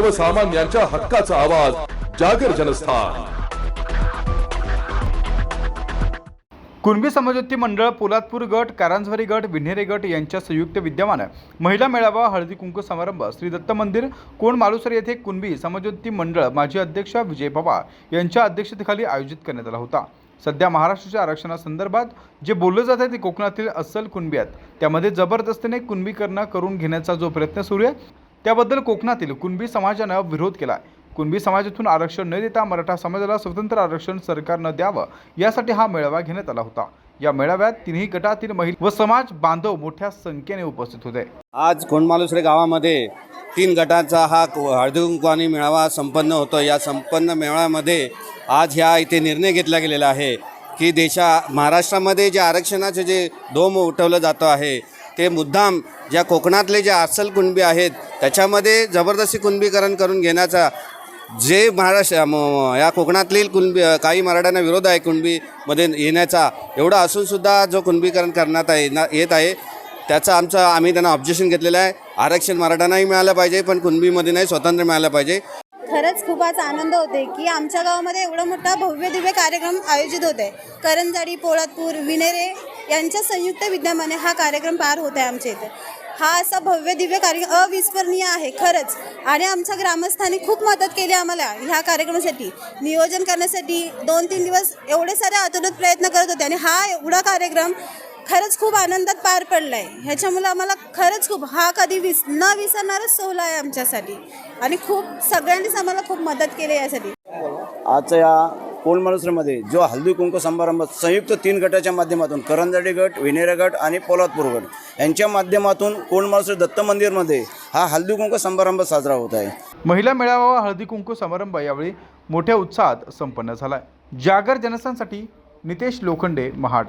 सर्वसामान्यांच्या हक्काचा आवाज जागर जनस्थान. कुणबी समाजोत्ती मंडळ पोलादपूर गट कारंजवारी गट विन्हेरे गट यांच्या संयुक्त विद्यमान महिला मेळावा हळदी कुंकू समारंभ श्री दत्त मंदिर कोण मालुसर येथे कुणबी समाजोत्ती मंडळ माजी अध्यक्ष विजय पवार यांच्या अध्यक्षतेखाली आयोजित करण्यात आला होता. सध्या महाराष्ट्राच्या आरक्षणासंदर्भात जे बोललं जात आहे ते कोकणातील अस्सल कुणबी आहेत. त्यामध्ये जबरदस्तीने कुणबीकरण करून घेण्याचा जो प्रयत्न सुरू आहे त्याबद्दल कोकणातील कुणबी समाजानं विरोध केला आहे कुणबी समाजातून आरक्षण न देता मराठा समाजाला स्वतंत्र आरक्षण सरकारनं द्यावं यासाठी हा मेळावा घेण्यात आला होता. या मेळाव्यात तिन्ही गटातील महिला व समाज बांधव मोठ्या संख्येने उपस्थित होते. आज कोंडमालुसरे गावामध्ये तीन गटांचा हा हळदीकुंकवानी मेळावा संपन्न होतो या संपन्न मेळाव्यामध्ये आज ह्या इथे निर्णय घेतला गेलेला आहे की देशा महाराष्ट्रामध्ये जे आरक्षणाचे जे दोम उठवलं जातं आहे ते मुद्दाम ज्या कोकणातले जे अस्सल कुणबी आहेत त्याच्यामध्ये जबरदस्ती कुणबीकरण करून घेण्याचा जे महाराष्ट्र म- या कोकणातील कुणबी काही मराठ्यांना विरोध आहे कुणबीमध्ये येण्याचा एवढा असूनसुद्धा जो कुणबीकरण करण्यात आहे ना येत आहे त्याचं आमचं आम्ही त्यांना ऑब्जेक्शन घेतलेलं आहे. आरक्षण मराठ्यांनाही मिळालं पाहिजे पण कुणबीमध्ये नाही स्वतंत्र मिळालं पाहिजे. खरंच खूप आज आनंद होते की आमच्या गावामध्ये एवढा मोठा भव्य दिव्य कार्यक्रम आयोजित होते करंजाडी पोळातपूर विनेरे यांच्या संयुक्त विद्यमाने हा कार्यक्रम पार होत आहे आमच्या इथे. हा असा भव्य दिव्य कार्यक्रम अविस्मरणीय आहे खरंच. आणि आमच्या ग्रामस्थांनी खूप मदत केली आम्हाला ह्या कार्यक्रमासाठी. नियोजन करण्यासाठी दोन तीन दिवस एवढे सारे आतुरत प्रयत्न करत होते आणि हा एवढा कार्यक्रम खरंच खूप आनंदात पार पडला आहे ह्याच्यामुळे आम्हाला खरंच खूप हा कधी विस न विसरणारच सोहळा आहे आमच्यासाठी. आणि खूप सगळ्यांनीच आम्हाला खूप मदत केली आहे यासाठी. आजच्या या कोलमलसरमध्ये जो हल्दी कुंकू समारंभ संयुक्त तीन गटाच्या माध्यमातून करंजाडी गट विनेरा गट आणि पोलादपूर गट यांच्या माध्यमातून कोलमलसर दत्त मंदिरमध्ये हा हल्दी कुंकू समारंभ साजरा होत आहे. महिला मेळावा व हळदी कुंकू समारंभ यावेळी मोठ्या उत्साहात संपन्न झाला जागर जनसांसाठी नितेश लोखंडे महाड.